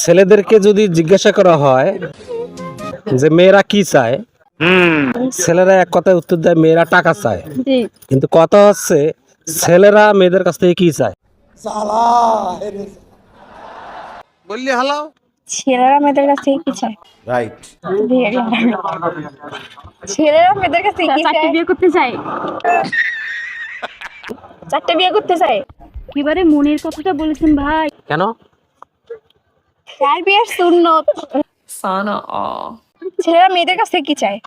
ছেলেদেরকে যদি জিজ্ঞাসা করা হয় যে মেয়েরা কি চায় ছেলেরা এক কথায় উত্তর দেয় মেয়েরা টাকা চায়। কিন্তু কথা হচ্ছে ছেলেরা মেয়েদের কাছ থেকে কি চায়? ছেলেরা মেয়েদের কাছ থেকে কি চায়? রাইট ছেলেরা মেয়েদের কাছ থেকে কি চায়? বিয়ে করতে চাই চারটে বিয়ে করতে চায়? এবারে মনের কথাটা বলেছেন ভাই। কেন? চার বিয়ের সুন্নত। Sana aw. ছেলেরা মেয়েদের কাছ থেকে কি চায়?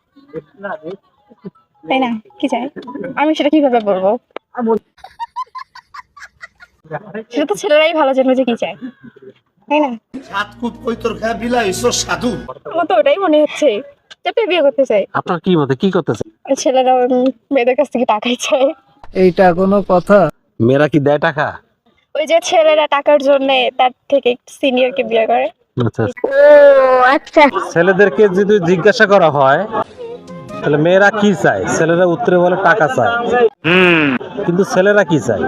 তাই না? কি চায়? আমি সেটা কীভাবে বলব? সেটা তো ছেলেরাই ভালো জানবে যে কি চায়। তাই না? সাত কুপ কই তোর খায় বিলা ঈশ্বর সাধু। আমার তো ওটাই মনে হচ্ছে চারটে বিয়ে করতে চাই আপনার কি মতে কি করতে আর ছেলেরা মেয়েদের কাছ থেকে টাকাই চায়। এইটা কোনো কথা। মেয়েরা কি দেয় টাকা? ওই যে ছেলেরা টাকার জন্য তার থেকে সিনিয়রকে বিয়ে করে। আচ্ছা ও আচ্ছা। ছেলেদেরকে যদি জিজ্ঞাসা করা হয় তাহলে মেয়েরা কি চায়? ছেলেরা উত্তরে বলে টাকা চায়। কিন্তু ছেলেরা কি চায়?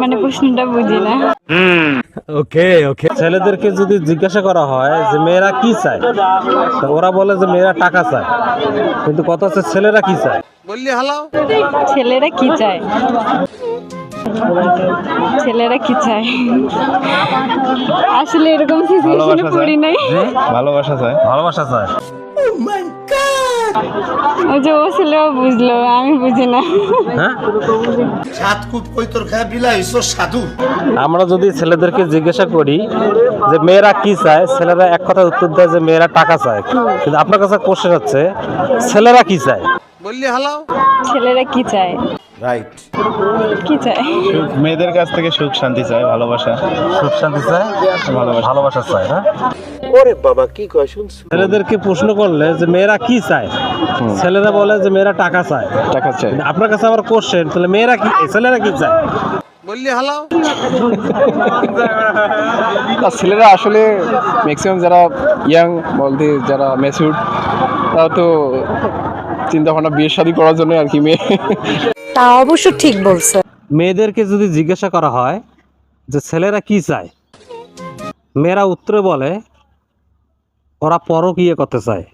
মানে প্রশ্নটা বুঝি না। ওকে ওকে। ছেলেদেরকে যদি জিজ্ঞাসা করা হয় যে মেয়েরা কি চায় তা ওরা বলে যে মেয়েরা টাকা চায়। কিন্তু কথা হচ্ছে ছেলেরা কি চায়? ছেলেরা কি চায়? ছেলেরা কি চায়? আসলে এরকম সিচুয়েশনে পড়ি নাই। ভালোবাসা চায় ভালোবাসা চায় ওই যে ও ছেলেও বুঝলো আমি বুঝি না। হ্যাঁ? সাধু। আমরা যদি ছেলেদেরকে জিজ্ঞাসা করি যে মেয়েরা কি চায় ছেলেরা এক কথা উত্তর দেয় যে মেয়েরা টাকা চায়। কিন্তু আপনার কাছে কোশ্চেন হচ্ছে ছেলেরা কি চায়? ছেলেরা কি চায়? রাইট কি চায়? মেয়েদের কাছ থেকে সুখ শান্তি চায় ভালোবাসা। সুখ শান্তি চায়? ভালোবাসা। ভালোবাসা চায় হ্যাঁ ওরে বাবা কি কয় শুনছ? ছেলেদেরকে প্রশ্ন করলে যে মেয়েরা কি চায়? ছেলেরা বলে যে মেয়েরা টাকা চায়। টাকা চায়। আপনার কাছে আবার কোশ্চেন তাহলে মেয়েরা কি ছেলেরা কি চায়? আর ছেলেরা আসলে ম্যাক্সিমাম যারা ইয়াং বলতে যারা ম্যাচিউর তারা তো চিন্তা ভাবনা বিয়ে শাদী করার জন্য আর কি মেয়ে। তা অবশ্য ঠিক বলছে। মেয়েদেরকে যদি জিজ্ঞাসা করা হয় যে ছেলেরা কি চায় মেয়েরা উত্তরে বলে ওরা পরকীয় করতে চায়।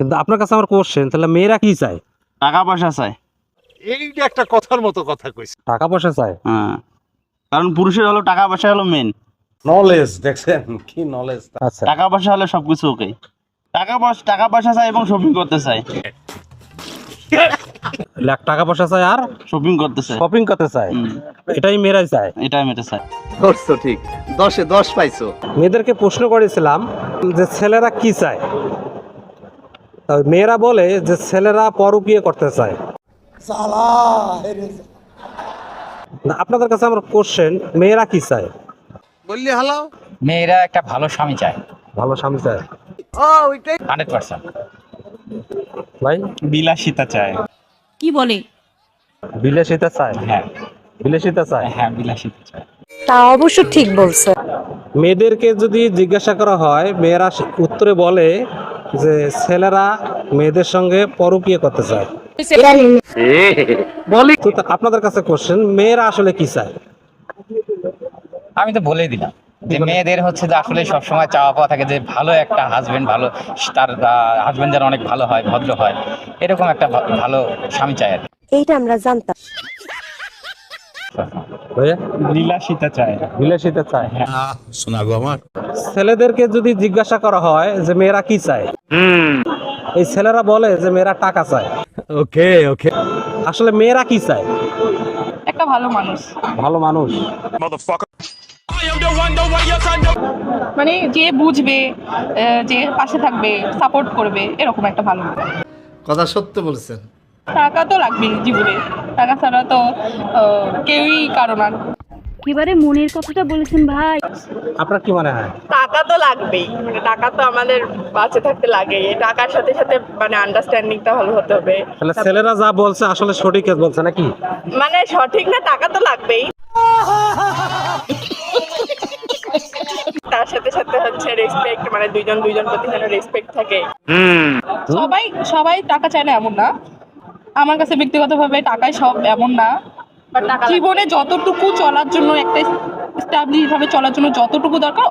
কিন্তু আপনার কাছে আমার কোশ্চেন তাহলে মেয়েরা কি চায়? টাকা পয়সা চায়। এইটা একটা কথার মতো কথা কইছ। টাকা পয়সা চায়? হ্যাঁ। কারণ পুরুষের হলো টাকা পয়সা হলো মেন নলেজ দেখছেন? কি নলেজ আচ্ছা। টাকা পয়সা হলে সবকিছু ওকে টাকা পয়সা টাকা পয়সা চায় এবং শপিং করতে চায় লাখ টাকা পয়সা চায় আর শপিং করতে চায় শপিং করতে হুম, এটাই মেয়েরাই চায়। এটাই মেটে চায়। ধরছো ঠিক। দশে দশ পাইছো। মেয়েদেরকে প্রশ্ন করেছিলাম যে ছেলেরা কি চায়? মেয়েরা বলে যে ছেলেরা পরকীয় করতে চায়। না, আপনাদের কাছে আমার কোশ্চেন মেয়েরা কি চায়? মেয়েরা একটা ভালো স্বামী চায়। ভালো স্বামী চায়। Hundred percent. ভাই? বিলাসিতা চায়। কি বলে? বিলাসিতা চায়? হ্যাঁ। বিলাসিতা চায়? হ্যাঁ বিলাসিতা চায়। তা অবশ্য ঠিক বলছে। মেয়েদেরকে যদি জিজ্ঞাসা করা হয় মেয়েরা উত্তরে বলে যে ছেলেরা মেয়েদের সঙ্গে পরকীয় করতে চায়। বলি আপনাদের কাছে কোশ্চেন মেয়েরা আসলে কি চায়? আমি তো বলেই দিলাম। যে মেয়েদের হচ্ছে যে আসলে সবসময় চাওয়া পাওয়া থাকে যে ভালো একটা হাজবেন্ড ভালো তার হাজবেন্ড যেন অনেক ভালো হয় ভদ্র হয় এরকম একটা ভালো স্বামী চায় আর এইটা আমরা জানতাম। ভাইয়া? চায়। বিলাসিতা চায়। শোনা গো আমার। ছেলেদেরকে যদি জিজ্ঞাসা করা হয় যে মেয়েরা কি চায়? এই ছেলেরা বলে যে মেয়েরা টাকা চায়। ওকে ওকে। আসলে মেয়েরা কি চায়? একটা ভালো মানুষ। ভালো মানুষ। মানে যে বুঝবে যে পাশে থাকবে সাপোর্ট করবে এরকম একটা ভালো কথা সত্য বলছেন। টাকা তো লাগবেই জীবনে। টাকা ছাড়া তো কেউই কারণ না। এবারে মনের কথাটা বলেছেন ভাই। আপনার কি মনে হয়? টাকা তো লাগবেই। মানে টাকা তো আমাদের বাঁচে থাকতে লাগে টাকার সাথে সাথে মানে আন্ডারস্ট্যান্ডিংটা ভালো হতে হবে। তাহলে ছেলেরা যা বলছে আসলে সঠিক বলছে নাকি? মানে সঠিক না টাকা তো লাগবেই। তার সাথে সাথে হচ্ছে রেসপেক্ট মানে দুইজন দুইজন প্রতি যেন রেসপেক্ট থাকে। সবাই সবাই টাকা চায় না এমন না। আমার কাছে ব্যক্তিগতভাবে টাকাই সব এমন না। জীবনে যতটুকু চলার জন্য একটা স্টাবলিশ ভাবে চলার জন্য যতটুকু দরকার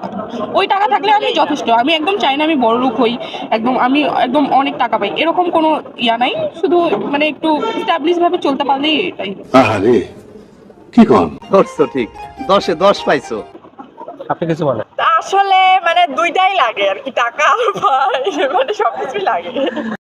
ওই টাকা থাকলে আমি যথেষ্ট। আমি একদম চাই না আমি বড় লোক হই একদম আমি একদম অনেক টাকা পাই। এরকম কোনো ইয়া নাই। শুধু মানে একটু স্টাবলিশ ভাবে চলতে পারলেই এটাই। আরে কি কন? ধরছো ঠিক। দশে দশ পাইছো। আপনি কিছু বলেন। আসলে মানে দুইটাই লাগে আর কি টাকা মানে সবকিছুই লাগে।